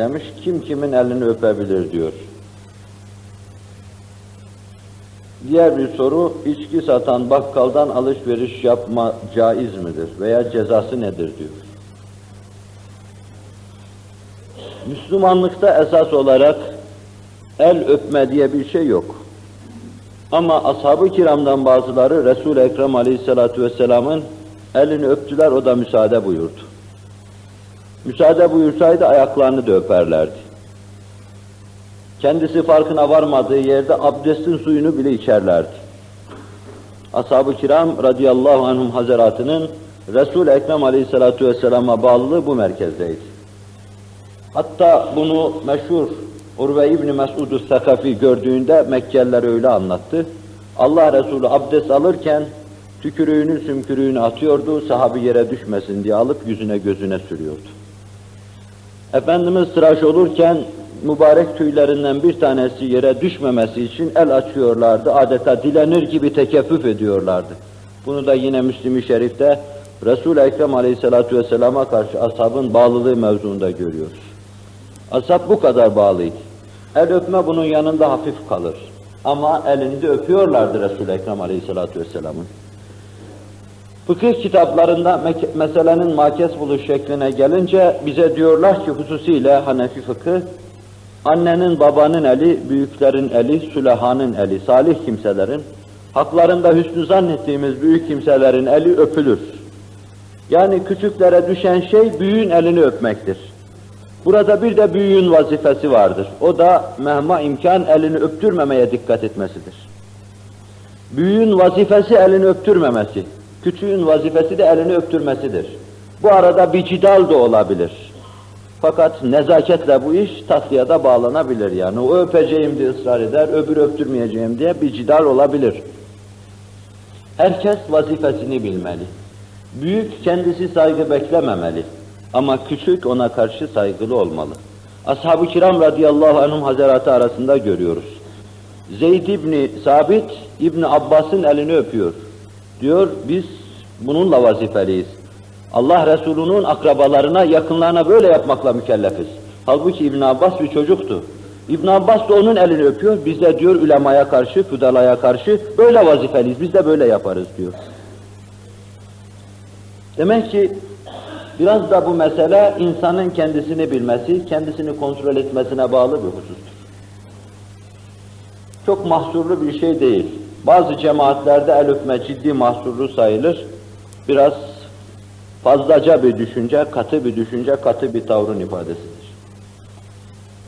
demiş, kim kimin elini öpebilir diyor. Diğer bir soru, içki satan bakkaldan alışveriş yapma caiz midir veya cezası nedir diyor. Müslümanlıkta esas olarak el öpme diye bir şey yok. Ama ashab-ı kiramdan bazıları Resul-i Ekrem aleyhissalatu vesselamın elini öptüler, o da müsaade buyurdu. Müsaade buyursaydı ayaklarını da öperlerdi. Kendisi farkına varmadığı yerde abdestin suyunu bile içerlerdi. Ashab-ı kiram radıyallahu anhum hazaratının Resul-i Ekrem aleyhissalatu vesselama bağlılığı bu merkezdeydi. Hatta bunu meşhur Urve İbni Mesud-u Sakafi gördüğünde Mekkeliler öyle anlattı. Allah Resulü abdest alırken tükürüğünü sümkürüğünü atıyordu, sahabi yere düşmesin diye alıp yüzüne gözüne sürüyordu. Efendimiz tıraş olurken mübarek tüylerinden bir tanesi yere düşmemesi için el açıyorlardı. Adeta dilenir gibi tekeffüf ediyorlardı. Bunu da yine Müslim-i Şerif'te Resul-i Ekrem Aleyhisselatü Vesselam'a karşı ashabın bağlılığı mevzuunda görüyoruz. Ashab bu kadar bağlıydı. El öpme bunun yanında hafif kalır. Ama elinde öpüyorlardı Resul-i Ekrem Aleyhisselatü Vesselam'ın. Fıkıh kitaplarında me- meselenin makes buluş şekline gelince bize diyorlar ki hususiyle Hanefi fıkı annenin babanın eli, büyüklerin eli, sülahanın eli, salih kimselerin, haklarında hüsnü zannettiğimiz büyük kimselerin eli öpülür. Yani küçüklere düşen şey büyüğün elini öpmektir. Burada bir de büyüğün vazifesi vardır. O da mehma imkan elini öptürmemeye dikkat etmesidir. Büyüğün vazifesi elini öptürmemesi, küçüğün vazifesi de elini öptürmesidir. Bu arada bir cidal da olabilir. Fakat nezaketle bu iş tatlıya da bağlanabilir yani. O öpeceğim diye ısrar eder, öbür öptürmeyeceğim diye bir cidal olabilir. Herkes vazifesini bilmeli. Büyük kendisi saygı beklememeli. Ama küçük ona karşı saygılı olmalı. Ashab-ı kiram radıyallahu anhum hazaratı arasında görüyoruz. Zeyd İbni Sabit, İbni Abbas'ın elini öpüyor. Diyor, biz bununla vazifeliyiz. Allah Resulü'nün akrabalarına, yakınlarına böyle yapmakla mükellefiz. Halbuki İbn Abbas bir çocuktu. İbn Abbas da onun elini öpüyor. Biz de diyor ulemaya karşı, füdalaya karşı böyle vazifeliyiz. Biz de böyle yaparız diyor. Demek ki biraz da bu mesele insanın kendisini bilmesi, kendisini kontrol etmesine bağlı bir husustur. Çok mahsurlu bir şey değil. Bazı cemaatlerde el öpme ciddi mahsurlu sayılır. Biraz fazlaca bir düşünce, katı bir düşünce, katı bir tavrın ifadesidir.